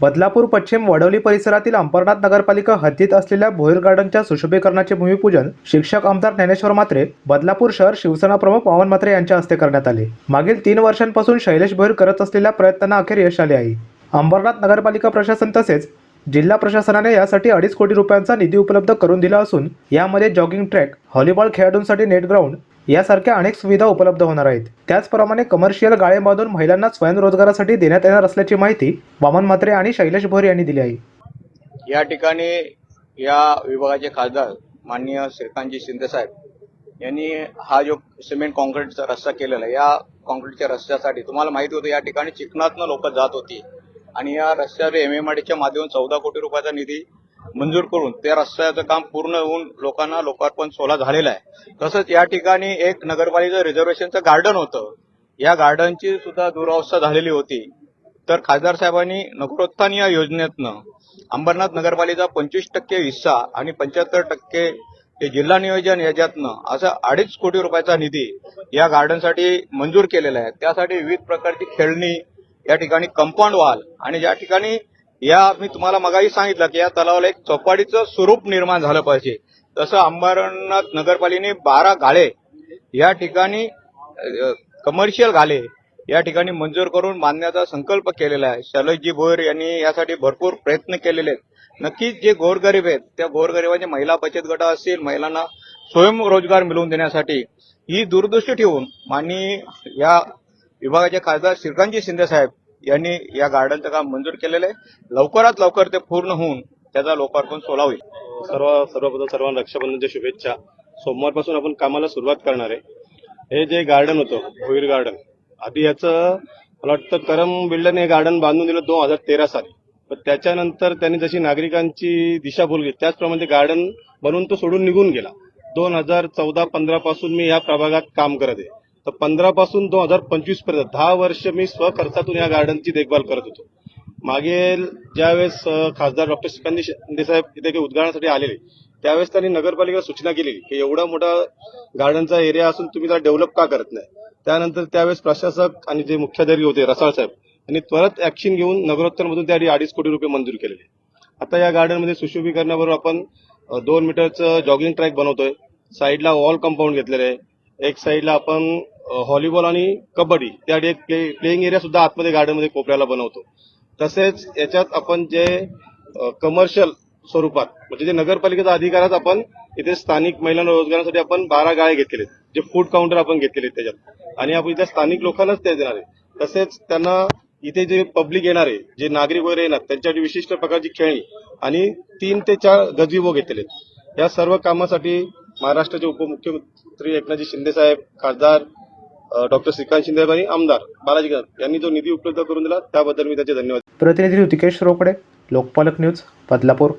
बदलापूर पश्चिम वडवली परिसरातील अंबरनाथ नगरपालिका हद्दीत असलेल्या भोईर गार्डनच्या सुशोभीकरणाचे भूमिपूजन शिक्षक आमदार ज्ञानेश्वर मात्रे बदलापूर शहर शिवसेना प्रमुख पवन मात्रे यांच्या हस्ते करण्यात आले. मागील तीन वर्षांपासून शैलेश भोईर करत असलेल्या प्रयत्नांना अखेर यश आले आहे. अंबरनाथ नगरपालिका प्रशासन तसेच जिल्हा प्रशासनाने यासाठी अडीच कोटी रुपयांचा निधी उपलब्ध करून दिला असून यामध्ये जॉगिंग ट्रॅक व्हॉलीबॉल खेळाडूंसाठी नेट ग्राउंड यासारख्या अनेक सुविधा उपलब्ध होणार आहेत. त्याचप्रमाणे कमर्शियल गाळे बांधून महिलांना स्वयंरोजगारासाठी देण्यात येणार असल्याची माहिती वामन म्हात्रे आणि शैलेश भोर यांनी दिली आहे. या ठिकाणी या विभागाचे खासदार माननीय श्रीकांतजी शिंदेसाहेब यांनी हा जो सिमेंट कॉन्क्रीटचा रस्ता केलेला आहे या कॉन्क्रीटच्या रस्त्यासाठी तुम्हाला माहिती होतं या ठिकाणी चिकनातनं लोक जात होती. आणि या रस्त्यावर एम एम च्या माध्यमातून चौदा कोटी रुपयाचा निधी मंजूर करून त्या रस्त्याचं काम पूर्ण होऊन लोकांना लोकार्पण सोहळा झालेला आहे. तसंच या ठिकाणी एक नगरपालिका रिझर्वेशनचं गार्डन होतं. या गार्डनची सुद्धा दुरावस्था झालेली होती. तर खासदार साहेबांनी नगरोत्थान या योजनेतनं अंबरनाथ नगरपालिका पंचवीस टक्के हिस्सा आणि पंच्याहत्तर टक्के ते जिल्हा नियोजन याच्यातनं असा अडीच कोटी रुपयाचा निधी या गार्डनसाठी मंजूर केलेला आहे. त्यासाठी विविध प्रकारची खेळणी या ठिकाणी कंपाऊंड वॉल आणि ज्या ठिकाणी या मी तुम्हाला मगाही सांगितलं की या तलावाला एक चौपाटीचं स्वरूप निर्माण झालं पाहिजे. तसं अंबरनाथ नगरपालिकेने बारा गाळे या ठिकाणी कमर्शियल घाले या ठिकाणी मंजूर करून बांधण्याचा संकल्प केलेला आहे. शलजी भोर यांनी यासाठी भरपूर प्रयत्न केलेले आहेत. नक्कीच जे गोरगरीब आहेत त्या गोरगरिबांचे महिला बचत गट असतील महिलांना स्वयंरोजगार मिळवून देण्यासाठी ही दूरदृष्टी ठेवून माननीय या विभागाचे खासदार श्रीकांतजी शिंदे साहेब यांनी या गार्डनचं काम मंजूर केलेलं आहे. लवकरात लवकर ते पूर्ण होऊन त्याचा लोकार्पण सोहळा होईल सर्व सर्वप्रथम सर्वांना रक्षाबंधनच्या शुभेच्छा. सोमवारपासून आपण कामाला सुरुवात करणार आहे. हे जे गार्डन होतं भोईर गार्डन आधी याचं मला वाटतं करम बिल्डरने हे गार्डन बांधून दिलं दोन हजार तेरा साली. पण त्याच्यानंतर त्यांनी जशी नागरिकांची दिशाभूल घेतली त्याचप्रमाणे ते गार्डन बनवून तो सोडून निघून गेला. दोन हजार चौदा पंधरा पासून मी या प्रभागात काम करत आहे. तर पंधरा पासून दोन हजार पंचवीसपर्यंत दहा वर्ष मी स्वखर्चातून या गार्डनची देखभाल करत होतो. मागील ज्यावेळेस खासदार डॉक्टर श्रीकांत शिंदे साहेब इथे काही उद्घाटनासाठी आलेले त्यावेळेस त्यांनी नगरपालिका सूचना केलेली की एवढा मोठा गार्डनचा एरिया असून तुम्ही त्याला डेव्हलप का करत नाही? त्यानंतर त्यावेळेस प्रशासक आणि जे मुख्याधिकारी होते रसाळ साहेब यांनी त्वरित ऍक्शन घेऊन नगरोत्तरमधून त्यासाठी अडीच कोटी रुपये मंजूर केलेले. आता या गार्डनमध्ये सुशोभीकरणाबरोबर आपण दोन मीटरचं जॉगिंग ट्रॅक बनवतोय. साईडला वॉल कंपाऊंड घेतलेलं आहे. एक साईडला आपण व्हॉलीबॉल आणि कबड्डी त्या डे प्ले प्लेइंग एरिया सुद्धा आतमध्ये गार्डनमध्ये कोपऱ्याला बनवतो. तसेच याच्यात आपण जे कमर्शियल स्वरूपात म्हणजे जे नगरपालिकेचा अधिकारात आपण इथे स्थानिक महिलांना रोजगारासाठी आपण बारा गाळे घेतलेले जे फूड काउंटर आपण घेतलेले त्याच्यात. आणि आपण इथे स्थानिक लोकांनाच ते देणार आहे. तसेच त्यांना इथे जे पब्लिक येणार आहे जे नागरिक वगैरे येणार त्यांच्यासाठी विशिष्ट प्रकारची खेळणी आणि तीन ते चार गजीबो घेतलेले या सर्व कामासाठी महाराष्ट्राचे उपमुख्यमंत्री एकनाथजी शिंदे साहेब खासदार डॉक्टर श्रीकांत शिंदे आणि आमदार बालाजी गणप यांनी जो निधी उपलब्ध करून दिला त्याबद्दल मी त्याचे धन्यवाद. प्रतिनिधी ऋतिकेश रोकडे लोकपालक न्यूज बदलापूर.